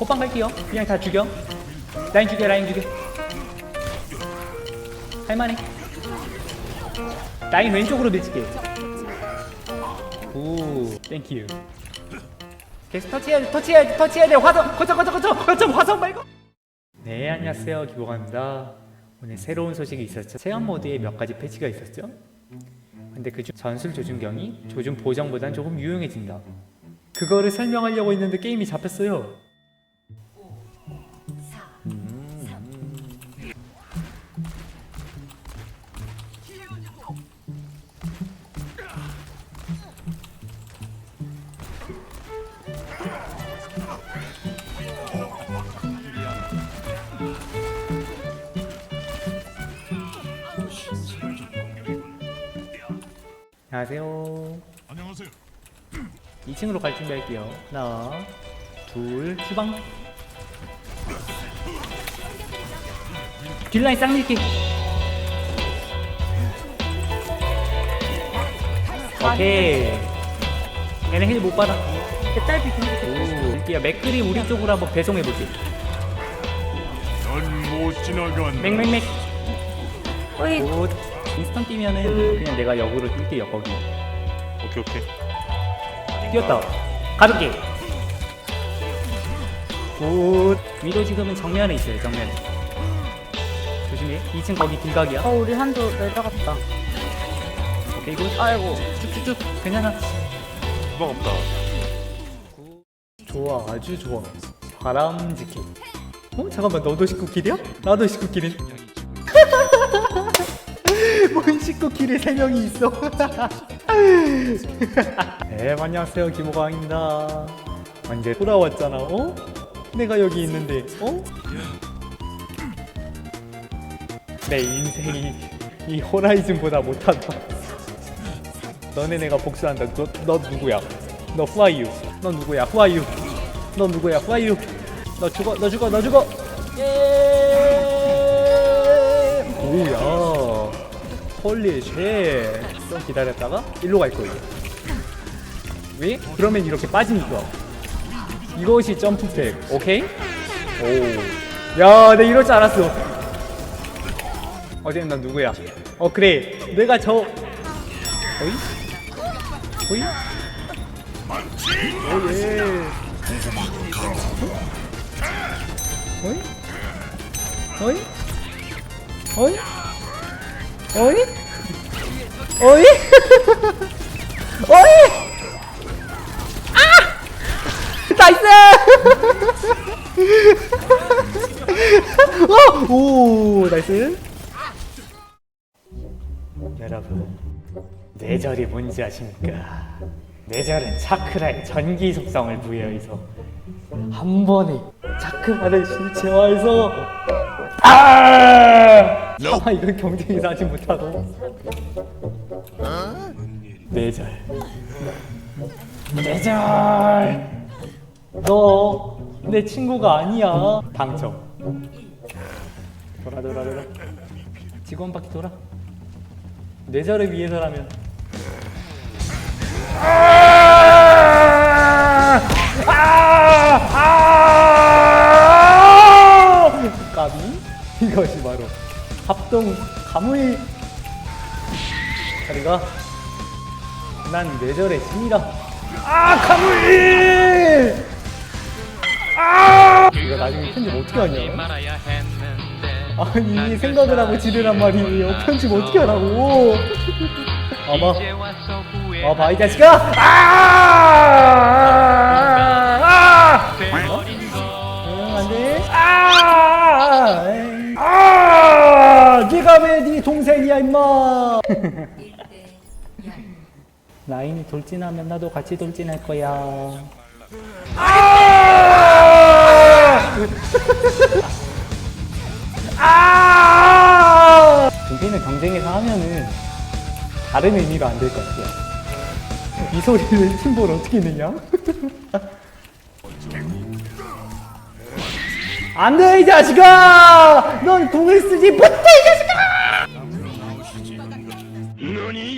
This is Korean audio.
호빵 갈게요. 그냥 다 죽여. 라인 죽여, 라인 죽여. 할만해. 라인 왼쪽으로 밀칠게. 오, 땡큐. 계속 터치해야 돼, 터치해야 돼, 터치해야 돼. 화성, 거점, 거점, 거점, 거점, 화성 말고. 네, 안녕하세요. 기보감입니다. 오늘 새로운 소식이 있었죠. 체험 모드에 몇 가지 패치가 있었죠. 근데 그중 전술 조준경이 조준 보정보단 조금 유용해진다. 그거를 설명하려고 했는데 게임이 잡혔어요. 안녕하세요. 안녕하세요. 2층으로 갈 준비할게요. 하나, 둘, 주방. 딜라인 쌍 밀기. 오케이. 얘네 힐 못 받아. 근데 오. 일기야 맥그리 우리 쪽으로 한번 배송해 볼게. 넌못 지나간다. 맥맥맥. 굿. 인스턴 뛰면은 그냥 내가 역으로 뛸게요 거기. 오케이 오케이. 뛰었다. 가볍게. 굿. 위로 지금은 정면에 있어요, 정면에. 조심해. 2층 거기 길각이야. 어 우리 한조 내려갔다 오케이, 굿. 아이고 쭉쭉쭉. 괜찮아. 주방 없다. 좋아, 아주 좋아. 바람직해. 어? 잠깐만, 너도 19킬이야? 나도 19킬인. 뭔 19킬에 3명이 있어. 네, 안녕하세요. 김호광입니다. 언제 돌아왔잖아, 어? 내가 여기 있는데, 어? 내 인생이 이 호라이즌보다 못하다. 너네 내가 복수한다. 너, 너 누구야? 너 who are you? 너 누구야? who are you? 너 누구야? who are you? 너 죽어, 너 죽어, 너 죽어! 예! 오야. 홀리 쉣. 좀 기다렸다가 일로 갈 거예요. 왜? 그러면 이렇게 빠지니까. 이것이 점프팩. 오케이? 오. 야, 내 이럴 줄 알았어. 어제는 넌 누구야? 어, 그래. 내가 저. 어이? 어이? 오예. 어이? 어이? 어이? 어이? 어이? 어이? 아! 나이스! 어! 오, 나이스. 여러분, 뇌절이 뭔지 아십니까? 뇌절은 차크라의 전기 속성을 부여해서 한 번에 차크라를 실체화해서 아! 아 이건 경쟁에서 하지 못하고. 뇌절. 뇌절! 너 내 친구가 아니야. 당첨. 돌아 돌아 돌아. 직원 바퀴 돌아. 뇌절을 위해서라면. 아! 아! 이것이 바로 합동 가무의 자리가 난 뇌절의 신이다 아 가무이 아! 이거 나중에 편집 어떻게 하냐 아니 생각을 하고 지르란 말이에요 편집 어떻게 하라고? 아마 와봐 이 자식아! 아! 아! 임마 라인이 돌진하면 나도 같이 돌진할 거야 아! 아! 등피는 경쟁에서 하면은 다른 의미가 안 될 것 같아요. 이 소리를 팀볼 어떻게 내냐? 안 돼, 이 자식아! 넌 공을 쓰지 못해, 이 자식아! ี